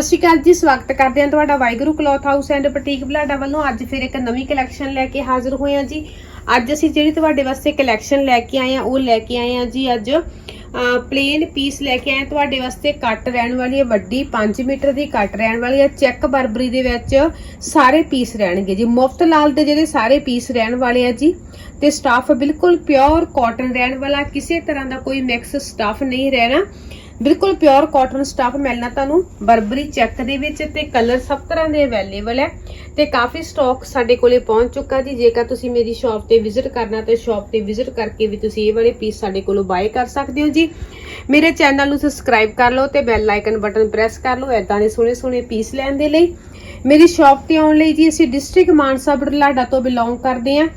ਸਤਿ ਸ਼੍ਰੀ ਅਕਾਲ ਜੀ, ਸਵਾਗਤ ਕਰਦੇ ਹਾਂ ਤੁਹਾਡਾ Waheguru cloth house and boutique Balada ਵੱਲੋਂ ਅੱਜ ਫਿਰ ਇੱਕ ਨਵੀਂ ਕਲੈਕਸ਼ਨ ਲੈ ਕੇ ਹਾਜ਼ਰ ਹੋਏ ਹਾਂ ਜੀ। ਅੱਜ ਅਸੀਂ ਜਿਹੜੀ ਤੁਹਾਡੇ ਵਾਸਤੇ ਕਲੈਕਸ਼ਨ ਲੈ ਕੇ ਆਏ ਹਾਂ, ਉਹ ਲੈ ਕੇ ਆਏ ਹਾਂ ਜੀ ਅੱਜ ਪਲੇਨ ਪੀਸ ਲੈ ਕੇ ਆਏ ਹਾਂ। ਤੁਹਾਡੇ ਵਾਸਤੇ ਕੱਟ ਰਹਿਣ ਵਾਲੀ ਹੈ, ਵੱਡੀ 5 ਮੀਟਰ ਦੀ ਕੱਟ ਰਹਿਣ ਵਾਲੀ ਹੈ। ਚੈੱਕ ਬਰਬਰੀ ਦੇ ਵਿੱਚ ਸਾਰੇ ਪੀਸ ਰਹਿਣਗੇ ਜੀ। ਮੁਫਤ ਲਾਲ ਦੇ ਜਿਹੜੇ ਸਾਰੇ ਪੀਸ ਰਹਿਣ ਵਾਲੇ ਆ ਜੀ। ਤੇ ਸਟਾਫ ਬਿਲਕੁਲ ਪਿਓਰ ਕਾਟਨ ਰਹਿਣ ਵਾਲਾ, ਕਿਸੇ ਤਰ੍ਹਾਂ ਦਾ ਕੋਈ ਮਿਕਸ ਸਟਾਫ ਨਹੀਂ ਰਹਿਣਾ। ਬਿਲਕੁਲ ਪਿਓਰ ਕਾਟਨ ਸਟਾਫ ਮਿਲਣਾ ਤੁਹਾਨੂੰ ਬਰਬਰੀ ਚੈੱਕ ਦੇ ਵਿੱਚ ਤੇ ਕਲਰ ਸਭ ਤਰ੍ਹਾਂ ਦੇ ਅਵੇਲੇਬਲ ਹੈ ਤੇ ਕਾਫੀ ਸਟਾਕ ਸਾਡੇ ਕੋਲੇ ਪਹੁੰਚ ਚੁੱਕਾ ਜੀ। ਜੇਕਰ ਤੁਸੀਂ ਮੇਰੀ ਸ਼ਾਪ ਤੇ ਵਿਜ਼ਿਟ ਕਰਨਾ ਤੇ ਸ਼ਾਪ ਤੇ ਵਿਜ਼ਿਟ ਕਰਕੇ ਵੀ ਤੁਸੀਂ ਇਹ ਵਾਲੇ ਪੀਸ ਸਾਡੇ ਕੋਲੋਂ ਬਾਏ ਕਰ ਸਕਦੇ ਹੋ ਜੀ। ਮੇਰੇ ਚੈਨਲ ਨੂੰ ਸਬਸਕ੍ਰਾਈਬ ਕਰ ਲਓ ਤੇ ਬੈਲ ਆਈਕਨ ਬਟਨ ਪ੍ਰੈਸ ਕਰ ਲਓ ਐਦਾਂ ਦੇ ਸੋਹਣੇ ਸੋਹਣੇ ਪੀਸ ਲੈਣ ਦੇ ਲਈ। ਮੇਰੀ ਸ਼ਾਪ ਤੇ ਆਉਣ ਲਈ ਜੀ ਅਸੀਂ ਡਿਸਟ੍ਰਿਕਟ ਮਾਨਸਾ ਬਰਲਾਡਾ ਤੋਂ ਬਿਲੋਂਗ ਕਰਦੇ ਹਾਂ।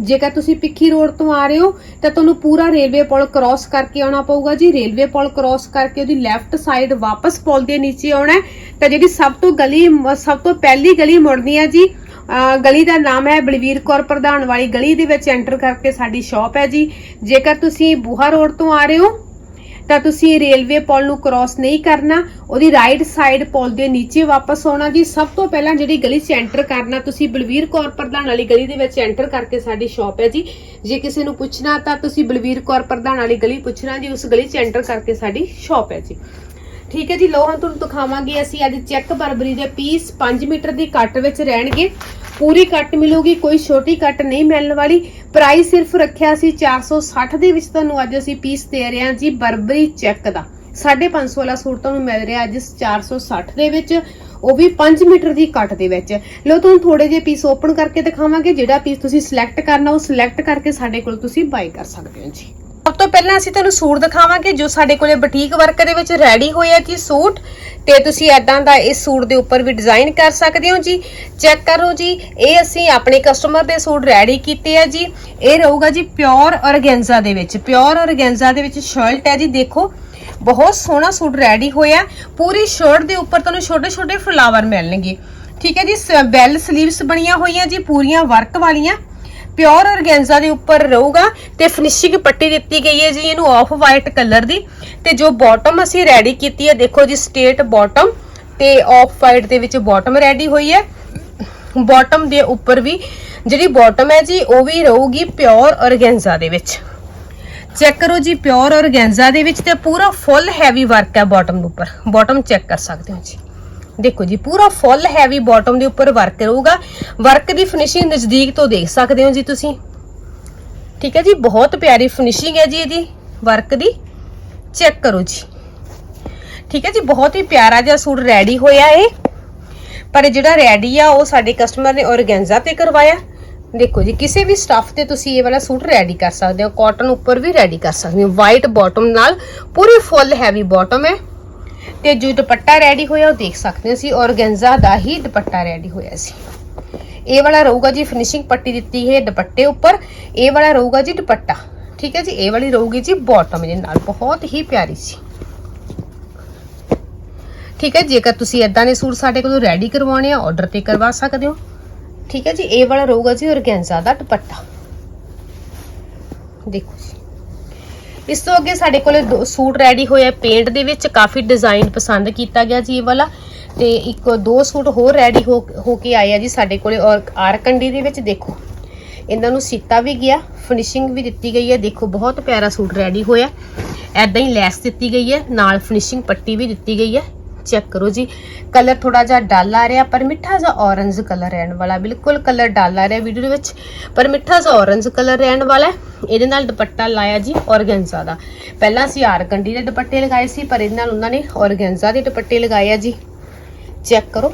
ਜੇਕਰ ਤੁਸੀਂ ਪਿੱਖੀ ਰੋਡ ਤੋਂ ਆ ਰਹੇ ਹੋ, ਤਾਂ ਤੁਹਾਨੂੰ ਪੂਰਾ ਰੇਲਵੇ ਪੁਲ ਕ੍ਰਾਸ ਕਰਕੇ ਆਉਣਾ ਪਊਗਾ ਜੀ। ਰੇਲਵੇ ਪੁਲ ਕ੍ਰਾਸ ਕਰਕੇ ਉਹਦੀ ਲੈਫਟ ਸਾਈਡ ਵਾਪਸ ਪੁਲ ਦੇ ਨੀਚੇ ਆਉਣਾ ਤਾਂ ਜਿਹੜੀ ਸਭ ਤੋਂ ਗਲੀ, ਸਭ ਤੋਂ ਪਹਿਲੀ ਗਲੀ ਮੁੜਨੀ ਹੈ ਜੀ ਗਲੀ ਦਾ ਨਾਮ ਹੈ ਬਲਵੀਰ ਕੌਰ ਪ੍ਰਧਾਨ ਵਾਲੀ ਗਲੀ ਦੇ ਵਿੱਚ ਐਂਟਰ ਕਰਕੇ ਸਾਡੀ ਸ਼ਾਪ ਹੈ ਜੀ। ਜੇਕਰ ਤੁਸੀਂ ਬੂਹਾ ਰੋਡ ਤੋਂ ਆ ਰਹੇ ਹੋ ਤਾਂ ਤੁਸੀਂ ਰੇਲਵੇ ਪੁਲ ਨੂੰ ਕ੍ਰਾਸ ਨਹੀਂ ਕਰਨਾ, ਉਹਦੀ ਰਾਈਟ ਸਾਈਡ ਪੁਲ ਦੇ ਨੀਚੇ ਵਾਪਸ ਆਉਣਾ ਜੀ। ਸਭ ਤੋਂ ਪਹਿਲਾਂ ਜਿਹੜੀ ਗਲੀ 'ਚ ਐਂਟਰ ਕਰਨਾ, ਤੁਸੀਂ ਬਲਵੀਰ ਕੌਰ ਪ੍ਰਧਾਨ ਵਾਲੀ ਗਲੀ ਦੇ ਵਿੱਚ ਐਂਟਰ ਕਰਕੇ ਸਾਡੀ ਸ਼ਾਪ ਹੈ ਜੀ। ਜੇ ਕਿਸੇ ਨੂੰ ਪੁੱਛਣਾ ਤਾਂ ਤੁਸੀਂ ਬਲਵੀਰ ਕੌਰ ਪ੍ਰਧਾਨ ਵਾਲੀ ਗਲੀ ਪੁੱਛਣਾ ਜੀ, ਉਸ ਗਲੀ 'ਚ ਐਂਟਰ ਕਰਕੇ ਸਾਡੀ ਸ਼ਾਪ ਹੈ ਜੀ। ਠੀਕ ਹੈ ਜੀ ਲੋ ਹੁਣ ਤੁਹਾਨੂੰ ਦਿਖਾਵਾਂਗੇ ਅਸੀਂ ਅੱਜ ਚੈੱਕ ਬਰਬਰੀ ਦੇ ਪੀਸ 5 ਮੀਟਰ ਦੀ ਕੱਟ ਵਿੱਚ ਰਹਿਣਗੇ। ਪੂਰੀ ਕੱਟ ਮਿਲੂਗੀ, ਕੋਈ ਛੋਟੀ ਕੱਟ ਨਹੀਂ ਮਿਲਣ ਵਾਲੀ। ਪ੍ਰਾਈਸ ਸਿਰਫ ਰੱਖਿਆ ਸੀ 460 ਦੇ ਵਿੱਚ, ਤੁਹਾਨੂੰ ਅੱਜ ਅਸੀਂ ਪੀਸ ਦੇ ਰਹੇ ਹਾਂ ਜੀ ਬਰਬਰੀ ਚੈੱਕ ਦਾ। 550 ਵਾਲਾ ਸੂਟ ਤੁਹਾਨੂੰ ਮਿਲ ਰਿਹਾ ਅੱਜ 460 ਦੇ ਵਿੱਚ, ਉਹ ਵੀ 5 ਮੀਟਰ ਦੀ ਕੱਟ ਦੇ ਵਿੱਚ। ਲੋ ਤੁਹਾਨੂੰ ਥੋੜੇ ਜਿਹੇ ਪੀਸ ਓਪਨ ਕਰਕੇ ਦਿਖਾਵਾਂਗੇ, ਜਿਹੜਾ ਪੀਸ ਤੁਸੀਂ ਸਿਲੈਕਟ ਕਰਨਾ, ਉਹ ਸਿਲੈਕਟ ਕਰਕੇ ਸਾਡੇ ਕੋਲ ਤੁਸੀਂ ਬਾਈ ਕਰ ਸਕਦੇ ਹੋ ਜੀ। ਸਭ ਤੋਂ ਪਹਿਲਾਂ ਅਸੀਂ ਤੁਹਾਨੂੰ ਸੂਟ ਦਿਖਾਵਾਂਗੇ ਜੋ ਸਾਡੇ ਕੋਲੇ ਬੁਟੀਕ ਵਰਕ ਦੇ ਵਿੱਚ ਰੈਡੀ ਹੋਇਆ ਜੀ ਸੂਟ। ਤੇ ਤੁਸੀਂ ਐਦਾਂ ਦਾ ਇਸ ਸੂਟ ਦੇ ਉੱਪਰ ਵੀ ਡਿਜ਼ਾਈਨ ਕਰ ਸਕਦੇ ਹੋ ਜੀ। ਚੈੱਕ ਕਰੋ ਜੀ, ਇਹ ਅਸੀਂ ਆਪਣੇ ਕਸਟਮਰ ਦੇ ਸੂਟ ਰੈਡੀ ਕੀਤੇ ਆ ਜੀ। ਇਹ ਰਹੂਗਾ ਜੀ ਪਿਓਰ ਔਰਗੈਂਜ਼ਾ ਦੇ ਵਿੱਚ। ਪਿਓਰ ਔਰਗੈਂਜ਼ਾ ਦੇ ਵਿੱਚ ਸ਼ਰਟ ਹੈ ਜੀ, ਦੇਖੋ। ਬਹੁਤ ਸੋਹਣਾ ਸੂਟ ਰੈਡੀ ਹੋਇਆ। ਪੂਰੀ ਸ਼ਰਟ ਦੇ ਉੱਪਰ ਤੁਹਾਨੂੰ ਛੋਟੇ ਛੋਟੇ ਫਲਾਵਰ ਮਿਲਣਗੇ। ਠੀਕ ਹੈ ਜੀ ਬੈਲ ਸਲੀਵਸ ਬਣੀਆਂ ਹੋਈਆਂ ਜੀ, ਪੂਰੀਆਂ ਵਰਕ ਵਾਲੀਆਂ। ਪਿਓਰ ਔਰਗੈਂਜ਼ਾ ਦੇ ਉੱਪਰ ਰਹੂਗਾ ਤੇ ਫਿਨਿਸ਼ਿੰਗ ਪੱਟੀ ਦਿੱਤੀ ਗਈ ਹੈ ਜੀ, ਇਹਨੂੰ ਆਫ ਵਾਈਟ ਕਲਰ ਦੀ। ਤੇ ਜੋ ਬਾਟਮ ਅਸੀਂ ਰੈਡੀ ਕੀਤੀ ਹੈ, ਦੇਖੋ ਜੀ ਸਟੇਟ ਬਾਟਮ ਤੇ ਆਫ ਵਾਈਟ ਦੇ ਵਿੱਚ ਬਾਟਮ ਰੈਡੀ ਹੋਈ ਹੈ। ਬਾਟਮ ਦੇ ਉੱਪਰ ਵੀ ਜਿਹੜੀ ਬਾਟਮ ਹੈ ਜੀ, ਉਹ ਵੀ ਰਹੂਗੀ ਪਿਓਰ ਔਰਗੈਂਜ਼ਾ ਦੇ ਵਿੱਚ। ਚੈੱਕ ਕਰੋ ਜੀ ਪਿਓਰ ਔਰਗੈਂਜ਼ਾ ਦੇ ਵਿੱਚ ਤੇ ਪੂਰਾ ਫੁੱਲ ਹੈਵੀ ਵਰਕ ਹੈ ਬਾਟਮ ਦੇ ਉੱਪਰ। ਬਾਟਮ ਚੈੱਕ ਕਰ ਸਕਦੇ ਹੋ ਜੀ। ਦੇਖੋ ਜੀ, ਪੂਰਾ ਫੁੱਲ ਹੈਵੀ ਬਾਟਮ ਦੇ ਉੱਪਰ ਵਰਕ ਰਹੂਗਾ। ਵਰਕ ਦੀ ਫਿਨਿਸ਼ਿੰਗ ਨਜ਼ਦੀਕ ਤੋਂ ਦੇਖ ਸਕਦੇ ਹੋ ਜੀ ਤੁਸੀਂ। ਠੀਕ ਹੈ ਜੀ, ਬਹੁਤ ਪਿਆਰੀ ਫਿਨਿਸ਼ਿੰਗ ਹੈ ਜੀ ਇਹਦੀ ਵਰਕ ਦੀ। ਚੈੱਕ ਕਰੋ ਜੀ। ਠੀਕ ਹੈ ਜੀ, ਬਹੁਤ ਹੀ ਪਿਆਰਾ ਜਿਹਾ ਸੂਟ ਰੈਡੀ ਹੋਇਆ ਇਹ। ਪਰ ਜਿਹੜਾ ਰੈਡੀ ਆ, ਉਹ ਸਾਡੇ ਕਸਟਮਰ ਨੇ ਔਰਗੈਂਜ਼ਾ ਤੇ ਕਰਵਾਇਆ। ਦੇਖੋ ਜੀ, ਕਿਸੇ ਵੀ ਸਟਫ ਤੇ ਤੁਸੀਂ ਇਹ ਵਾਲਾ ਸੂਟ ਰੈਡੀ ਕਰ ਸਕਦੇ ਹੋ। ਕਾਟਨ ਉੱਪਰ ਵੀ ਰੈਡੀ ਕਰ ਸਕਦੇ ਹੋ। ਵਾਈਟ ਬਾਟਮ ਨਾਲ ਪੂਰੀ ਫੁੱਲ ਹੈਵੀ ਬਾਟਮ ਹੈ। ਤੇ ਜੋ ਦੁਪੱਟਾ ਰੈਡੀ ਹੋਇਆ ਉਹ ਦੇਖ ਸਕਦੇ ਸੀ ਔਰਗੈਂਜ਼ਾ ਦਾ ਹੀ ਦੁਪੱਟਾ ਰੈਡੀ ਹੋਇਆ ਸੀ। ਇਹ ਵਾਲਾ ਰਹੂਗਾ ਜੀ ਫਿਨਿਸ਼ਿੰਗ ਪੱਟੀ ਦਿੱਤੀ ਹੈ ਦੁਪੱਟੇ ਉੱਪਰ, ਇਹ ਵਾਲਾ ਰਹੂਗਾ ਜੀ ਦੁਪੱਟਾ। ਠੀਕ ਹੈ ਜੀ, ਇਹ ਵਾਲੀ ਰਹੂਗੀ ਜੀ ਬਾਟਮ ਦੇ ਨਾਲ, ਬਹੁਤ ਹੀ ਪਿਆਰੀ ਸੀ। ਠੀਕ ਹੈ, ਜੇਕਰ ਤੁਸੀਂ ਇਦਾਂ ਦੇ ਸੂਟ ਸਾਡੇ ਕੋਲੋਂ ਰੈਡੀ ਕਰਵਾਉਣੇ ਆ ਆਰਡਰ ਤੇ ਕਰਵਾ ਸਕਦੇ ਹੋ। ਠੀਕ ਹੈ ਜੀ, ਇਹ ਵਾਲਾ ਰਹੂਗਾ ਜੀ ਔਰਗੈਂਜ਼ਾ ਦਾ ਦੁਪੱਟਾ। ਦੇਖੋ ਜੀ। ਇਸ ਤੋਂ ਅੱਗੇ ਸਾਡੇ ਕੋਲੇ ਦੋ ਸੂਟ ਰੈਡੀ ਹੋਇਆ ਪੇਂਟ ਦੇ ਵਿੱਚ, ਕਾਫੀ ਡਿਜ਼ਾਈਨ ਪਸੰਦ ਕੀਤਾ ਗਿਆ ਜੀ ਇਹ ਵਾਲਾ। ਤੇ ਇੱਕ ਦੋ ਸੂਟ ਹੋਰ ਰੈਡੀ ਹੋ ਹੋ ਕੇ ਆਏ ਆ ਜੀ ਸਾਡੇ ਕੋਲੇ, ਔਰ ਆਰਕੰਡੀ ਦੇ ਵਿੱਚ ਦੇਖੋ, ਇਹਨਾਂ ਨੂੰ ਸੀਤਾ ਵੀ ਗਿਆ ਫਿਨਿਸ਼ਿੰਗ ਵੀ ਦਿੱਤੀ ਗਈ ਹੈ। ਦੇਖੋ, ਬਹੁਤ ਪਿਆਰਾ ਸੂਟ ਰੈਡੀ ਹੋਇਆ। ਐਦਾਂ ਹੀ ਲੈਸ ਦਿੱਤੀ ਗਈ ਹੈ, ਨਾਲ ਫਿਨਿਸ਼ਿੰਗ ਪੱਟੀ ਵੀ ਦਿੱਤੀ ਗਈ ਹੈ। ਚੈੱਕ ਕਰੋ ਜੀ ਕਲਰ ਥੋੜਾ ਜਿਹਾ ਡਲ ਆ ਰਿਹਾ, ਪਰ ਮਿੱਠਾ ਜਿਹਾ ਔਰੰਜ ਕਲਰ ਰਹਿਣ ਵਾਲਾ, ਬਿਲਕੁਲ ਕਲਰ ਡਲ ਆ ਰਿਹਾ ਵੀਡੀਓ ਦੇ ਵਿੱਚ, ਪਰ ਮਿੱਠਾ ਜਿਹਾ ਔਰੰਜ ਕਲਰ ਰਹਿਣ ਵਾਲਾ ਹੈ। ਇਹਦੇ ਨਾਲ ਦੁਪੱਟਾ ਲਾਇਆ ਜੀ ਔਰਗੈਂਜ਼ਾ ਦਾ। ਪਹਿਲਾਂ ਅਸੀਂ ਆਰਕੰਡੀ ਦੇ ਦੁਪੱਟੇ ਲਗਾਏ ਸੀ, ਪਰ ਇਹਦੇ ਨਾਲ ਉਹਨਾਂ ਨੇ ਔਰਗੈਂਜ਼ਾ ਦੇ ਦੁਪੱਟੇ ਲਗਾਏ ਆ ਜੀ। ਚੈੱਕ ਕਰੋ।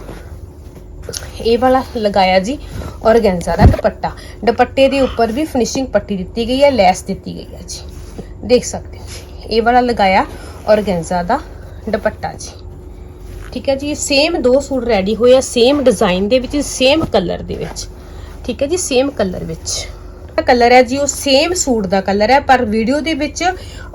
ਇਹ ਵਾਲਾ ਲਗਾਇਆ ਜੀ ਔਰਗੈਂਜ਼ਾ ਦਾ ਦੁਪੱਟਾ। ਦੁਪੱਟੇ ਦੇ ਉੱਪਰ ਵੀ ਫਿਨਿਸ਼ਿੰਗ ਪੱਟੀ ਦਿੱਤੀ ਗਈ ਹੈ, ਲੈਸ ਦਿੱਤੀ ਗਈ ਹੈ ਜੀ। ਦੇਖ ਸਕਦੇ ਹੋ ਜੀ, ਇਹ ਵਾਲਾ ਲਗਾਇਆ ਔਰਗੈਂਜ਼ਾ ਦਾ ਦੁਪੱਟਾ ਜੀ। ਠੀਕ ਹੈ ਜੀ ਸੇਮ ਦੋ ਸੂਟ ਰੈਡੀ ਹੋਏ ਆ ਸੇਮ ਡਿਜ਼ਾਈਨ ਦੇ ਵਿੱਚ ਸੇਮ ਕਲਰ ਦੇ ਵਿੱਚ। ਠੀਕ ਹੈ ਜੀ ਸੇਮ ਕਲਰ ਵਿੱਚ। ਕਲਰ ਹੈ ਜੀ, ਉਹ ਸੇਮ ਸੂਟ ਦਾ ਕਲਰ ਹੈ, ਪਰ ਵੀਡੀਓ ਦੇ ਵਿੱਚ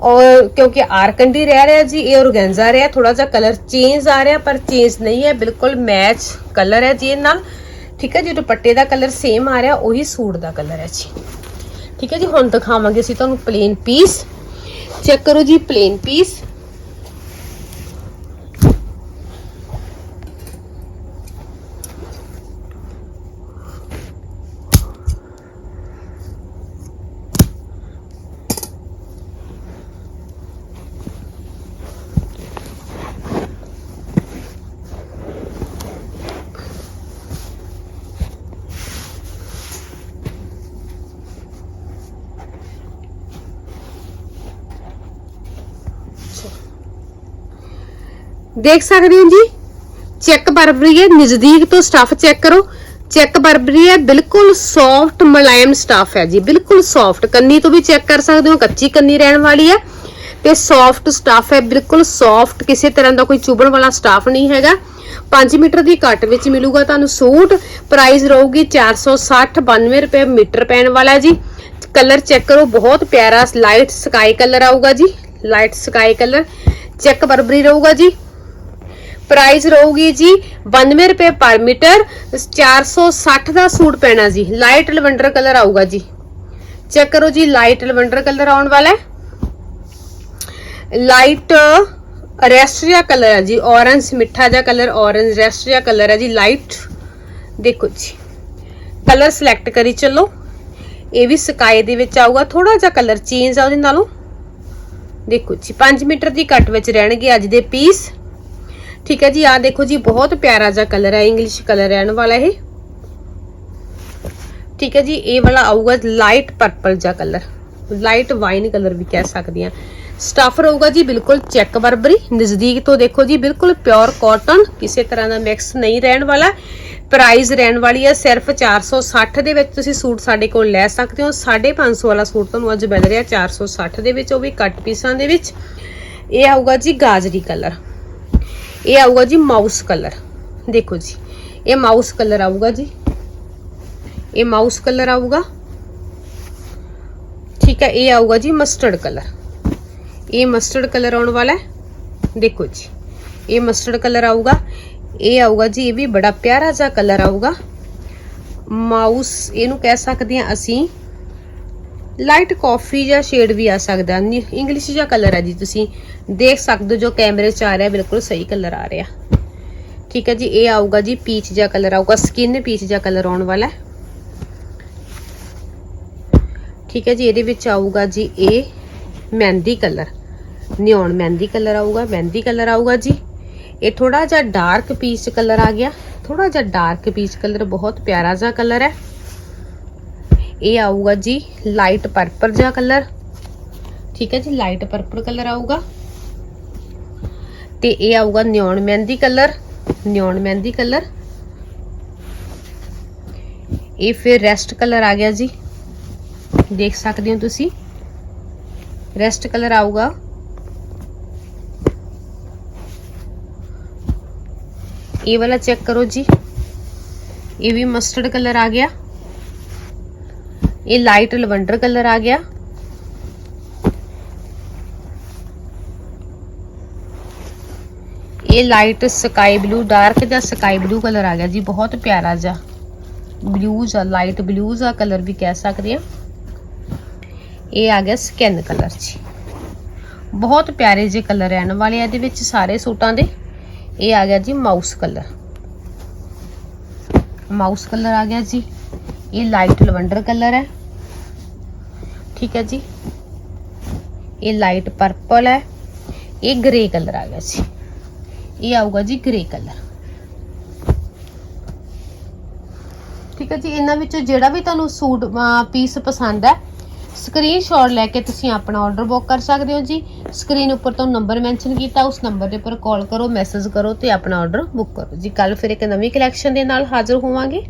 ਔਰ ਕਿਉਂਕਿ ਆਰਕੰਡੀ ਰਹਿ ਰਿਹਾ ਜੀ, ਇਹ ਔਰਗੈਂਜ਼ਾ ਰਿਹਾ ਥੋੜਾ ਜਿਹਾ ਕਲਰ ਚੇਂਜ ਆ ਰਿਹਾ, ਪਰ ਚੇਂਜ ਨਹੀਂ ਹੈ, ਬਿਲਕੁਲ ਮੈਚ ਕਲਰ ਹੈ ਜੀ ਇਹ ਨਾਲ। ਠੀਕ ਹੈ ਜੀ, ਦੁਪੱਟੇ ਦਾ ਕਲਰ ਸੇਮ ਆ ਰਿਹਾ, ਉਹੀ ਸੂਟ ਦਾ ਕਲਰ ਹੈ ਜੀ। ਠੀਕ ਹੈ ਜੀ, ਹੁਣ ਦਿਖਾਵਾਂਗੇ ਅਸੀਂ ਤੁਹਾਨੂੰ ਪਲੇਨ ਪੀਸ ਚੈੱਕ ਕਰੋ ਜੀ ਪਲੇਨ ਪੀਸ ਦੇਖ ਸਕਦੇ ਹੋ ਜੀ? ਚੈੱਕ ਬਰਬਰੀ ਹੈ, ਨਜ਼ਦੀਕ ਤੋਂ ਸਟਫ ਚੈੱਕ ਕਰੋ। ਚੈੱਕ ਬਰਬਰੀ ਹੈ, ਬਿਲਕੁਲ ਸੌਫਟ ਮਲਾਇਮ ਸਟਫ ਹੈ ਜੀ। ਬਿਲਕੁਲ ਸੌਫਟ ਕੰਨੀ ਤੋਂ ਵੀ ਚੈੱਕ ਕਰ ਸਕਦੇ ਹੋ, ਕੱਚੀ ਕੰਨੀ ਰਹਿਣ ਵਾਲੀ ਹੈ। ਤੇ ਸੌਫਟ ਸਟਫ ਹੈ, ਬਿਲਕੁਲ ਸੌਫਟ ਕਿਸੇ ਤਰ੍ਹਾਂ ਦਾ ਕੋਈ ਚੁਭਣ ਵਾਲਾ ਸਟਫ ਨਹੀਂ ਹੈਗਾ। 5 ਮੀਟਰ ਦੀ ਕੱਟ ਵਿੱਚ ਮਿਲੂਗਾ ਤੁਹਾਨੂੰ ਸੂਟ। ਪ੍ਰਾਈਸ ਰਹੂਗੀ 460 92 ਰੁਪਏ ਮੀਟਰ ਪੈਣ ਵਾਲਾ ਜੀ। ਕਲਰ ਚੈੱਕ ਕਰੋ, ਬਹੁਤ ਪਿਆਰਾ ਲਾਈਟ ਸਕਾਈ ਕਲਰ ਆਊਗਾ ਜੀ। Light sky colour check Burberry ਰਹੂਗਾ ਜੀ। ਪ੍ਰਾਈਸ ਰਹੂਗੀ ਜੀ 92 ਰੁਪਏ ਪਰ ਮੀਟਰ 460 ਦਾ ਸੂਟ ਪੈਣਾ ਜੀ। ਲਾਈਟ ਲਵੈਂਡਰ ਕਲਰ ਆਊਗਾ ਜੀ। ਚੈੱਕ ਕਰੋ ਜੀ ਲਾਈਟ ਲਵੈਂਡਰ ਕਲਰ ਆਉਣ ਵਾਲਾ ਹੈ। ਲਾਈਟ ਰੈਸਟਰੀਆ ਕਲਰ ਹੈ ਜੀ ਔਰੰਜ ਮਿੱਠਾ ਜਿਹਾ ਕਲਰ ਔਰੰਜ ਰੈਸਟਰੀਆ ਕਲਰ ਹੈ ਜੀ ਲਾਈਟ ਦੇਖੋ ਜੀ ਕਲਰ ਸਿਲੈਕਟ ਕਰੀ ਚੱਲੋ। ਇਹ ਵੀ ਸਕਾਈ ਦੇ ਵਿੱਚ ਆਊਗਾ ਥੋੜਾ ਜਿਹਾ ਕਲਰ ਚੇਂਜ ਆ ਉਹਦੇ ਨਾਲੋਂ। ਦੇਖੋ ਜੀ 5 ਮੀਟਰ ਦੀ ਕੱਟ ਵਿੱਚ ਰਹਿਣਗੇ ਅੱਜ ਦੇ ਪੀਸ ਠੀਕ ਹੈ ਜੀ ਆ ਦੇਖੋ ਜੀ, ਬਹੁਤ ਪਿਆਰਾ ਜਿਹਾ ਕਲਰ ਹੈ ਇੰਗਲਿਸ਼ ਕਲਰ ਰਹਿਣ ਵਾਲਾ ਇਹ। ਠੀਕ ਹੈ ਜੀ, ਇਹ ਵਾਲਾ ਆਊਗਾ ਲਾਈਟ ਪਰਪਲ ਜਿਹਾ ਕਲਰ ਲਾਈਟ ਵਾਈਨ ਕਲਰ ਵੀ ਕਹਿ ਸਕਦੇ ਆ ਸਟਫ ਰਹੂਗਾ ਜੀ, ਬਿਲਕੁਲ ਚੈੱਕ ਬਰਬਰੀ ਨਜ਼ਦੀਕ ਤੋਂ ਦੇਖੋ ਜੀ, ਬਿਲਕੁਲ ਪਿਓਰ ਕਾਟਨ ਕਿਸੇ ਤਰ੍ਹਾਂ ਦਾ ਮਿਕਸ ਨਹੀਂ ਰਹਿਣ ਵਾਲਾ। ਪ੍ਰਾਈਸ ਰਹਿਣ ਵਾਲੀ ਹੈ ਸਿਰਫ 460 ਦੇ ਵਿੱਚ ਤੁਸੀਂ ਸੂਟ ਸਾਡੇ ਕੋਲ ਲੈ ਸਕਦੇ ਹੋ। 550 ਵਾਲਾ ਸੂਟ ਤੁਹਾਨੂੰ ਅੱਜ ਮਿਲ ਰਿਹਾ 460 ਦੇ ਵਿੱਚ, ਉਹ ਵੀ ਕੱਟ ਪੀਸਾਂ ਦੇ ਵਿੱਚ। ਇਹ ਆਊਗਾ ਜੀ ਗਾਜਰੀ ਕਲਰ ਇਹ ਆਊਗਾ ਜੀ ਮਾਊਸ ਕਲਰ। ਦੇਖੋ ਜੀ, ਇਹ ਮਾਊਸ ਕਲਰ ਆਊਗਾ ਜੀ। ਇਹ ਮਾਊਸ ਕਲਰ ਆਊਗਾ। ਠੀਕ ਹੈ, ਇਹ ਆਊਗਾ ਜੀ ਮਸਟਰਡ ਕਲਰ। ਇਹ ਮਸਟਰਡ ਕਲਰ ਆਉਣ ਵਾਲਾ ਹੈ। ਦੇਖੋ ਜੀ, ਇਹ ਮਸਟਰਡ ਕਲਰ ਆਊਗਾ। ਇਹ ਆਊਗਾ ਜੀ, ਇਹ ਵੀ ਬੜਾ ਪਿਆਰਾ ਜਿਹਾ ਕਲਰ ਆਊਗਾ। ਮਾਊਸ, ਇਹਨੂੰ ਕਹਿ ਸਕਦੇ ਹਾਂ ਅਸੀਂ ਲਾਈਟ ਕਾਫੀ ਜਾਂ ਸ਼ੇਡ ਵੀ ਆ ਸਕਦਾ। ਇੰਗਲਿਸ਼ ਜਿਹਾ ਕਲਰ ਹੈ ਜੀ ਤੁਸੀਂ ਦੇਖ ਸਕਦੇ ਹੋ, ਜੋ ਕੈਮਰੇ 'ਚ ਆ ਰਿਹਾ, ਬਿਲਕੁਲ ਸਹੀ ਕਲਰ ਆ ਰਿਹਾ। ਠੀਕ ਹੈ ਜੀ, ਇਹ ਆਊਗਾ ਜੀ ਪੀਚ ਜਿਹਾ ਕਲਰ ਆਊਗਾ ਸਕਿਨ ਪੀਚ ਜਿਹਾ ਕਲਰ ਆਉਣ ਵਾਲਾ ਹੈ। ਠੀਕ ਹੈ ਜੀ, ਇਹਦੇ ਵਿੱਚ ਆਊਗਾ ਜੀ ਇਹ ਮਹਿੰਦੀ ਕਲਰ ਨਿਓਨ ਮਹਿੰਦੀ ਕਲਰ ਆਊਗਾ, ਮਹਿੰਦੀ ਕਲਰ ਆਊਗਾ ਜੀ। ਇਹ ਥੋੜਾ ਜਿਹਾ ਡਾਰਕ ਪੀਚ ਕਲਰ ਆ ਗਿਆ। ਥੋੜਾ ਜਿਹਾ ਡਾਰਕ ਪੀਚ ਕਲਰ ਬਹੁਤ ਪਿਆਰਾ ਜਿਹਾ ਕਲਰ ਹੈ। ਇਹ ਆਊਗਾ ਜੀ ਲਾਈਟ ਪਰਪਲ ਜਿਹਾ ਕਲਰ ਠੀਕ ਹੈ ਜੀ, ਲਾਈਟ ਪਰਪਲ ਕਲਰ ਆਊਗਾ। ਤੇ ਇਹ ਆਊਗਾ ਨਿਓਨ ਮਹਿੰਦੀ ਕਲਰ ਨਿਓਨ ਮਹਿੰਦੀ ਕਲਰ ਇਹ ਫਿਰ ਰੈਸਟ ਕਲਰ ਆ ਗਿਆ ਜੀ। ਦੇਖ ਸਕਦੇ ਹੋ ਤੁਸੀਂ। ਰੈਸਟ ਕਲਰ ਆਊਗਾ। ਇਹ ਵਾਲਾ ਚੈੱਕ ਕਰੋ ਜੀ। ਇਹ ਵੀ ਮਸਟਰਡ ਕਲਰ ਆ ਗਿਆ। ਇਹ ਲਾਈਟ ਲਵੈਂਡਰ ਕਲਰ ਆ ਗਿਆ। ਇਹ ਲਾਈਟ ਸਕਾਈ ਬਲੂ, ਡਾਰਕ ਜਾਂ ਸਕਾਈ ਬਲੂ ਕਲਰ ਆ ਗਿਆ ਜੀ, ਬਹੁਤ ਪਿਆਰਾ ਜਿਹਾ। ਬਲੂ ਜਾਂ ਲਾਈਟ ਬਲੂ ਜਾਂ ਕਲਰ ਵੀ ਕਹਿ ਸਕਦੇ ਆ। ਇਹ ਆ ਗਿਆ ਸਕਿਨ ਕਲਰ ਜੀ। ਬਹੁਤ ਪਿਆਰੇ ਜਿਹੇ ਕਲਰ ਰਹਿਣ ਵਾਲੇ ਆ ਇਹਦੇ ਵਿੱਚ ਸਾਰੇ ਸੂਟਾਂ ਦੇ। ਇਹ ਆ ਗਿਆ ਜੀ ਮਾਊਸ ਕਲਰ। ਮਾਊਸ ਕਲਰ ਆ ਗਿਆ ਜੀ। ਇਹ ਲਾਈਟ ਲਵੈਂਡਰ ਕਲਰ ਹੈ। ਠੀਕ ਹੈ ਜੀ। ਇਹ ਲਾਈਟ ਪਰਪਲ ਹੈ। ਇਹ ਗ੍ਰੇ ਕਲਰ ਆ ਗਿਆ ਜੀ। ਇਹ ਆਊਗਾ ਜੀ ਗ੍ਰੇ ਕਲਰ ਠੀਕ ਹੈ ਜੀ, ਇਹਨਾਂ ਵਿੱਚੋਂ ਜਿਹੜਾ ਵੀ ਤੁਹਾਨੂੰ ਸੂਟ ਪੀਸ ਪਸੰਦ ਹੈ ਸਕਰੀਨਸ਼ਾਟ ਲੈ ਕੇ ਤੁਸੀਂ ਆਪਣਾ ਆਰਡਰ ਬੁੱਕ ਕਰ ਸਕਦੇ ਹੋ ਜੀ। ਸਕਰੀਨ ਉੱਪਰ ਤੋਂ ਨੰਬਰ ਮੈਂਸ਼ਨ ਕੀਤਾ, ਉਸ ਨੰਬਰ ਦੇ ਉੱਪਰ ਕਾਲ ਕਰੋ ਮੈਸੇਜ ਕਰੋ ਤੇ ਆਪਣਾ ਆਰਡਰ ਬੁੱਕ ਕਰੋ ਜੀ। ਕੱਲ ਫਿਰ ਇੱਕ ਨਵੀਂ ਕਲੈਕਸ਼ਨ ਦੇ ਨਾਲ ਹਾਜ਼ਰ ਹੋਵਾਂਗੇ।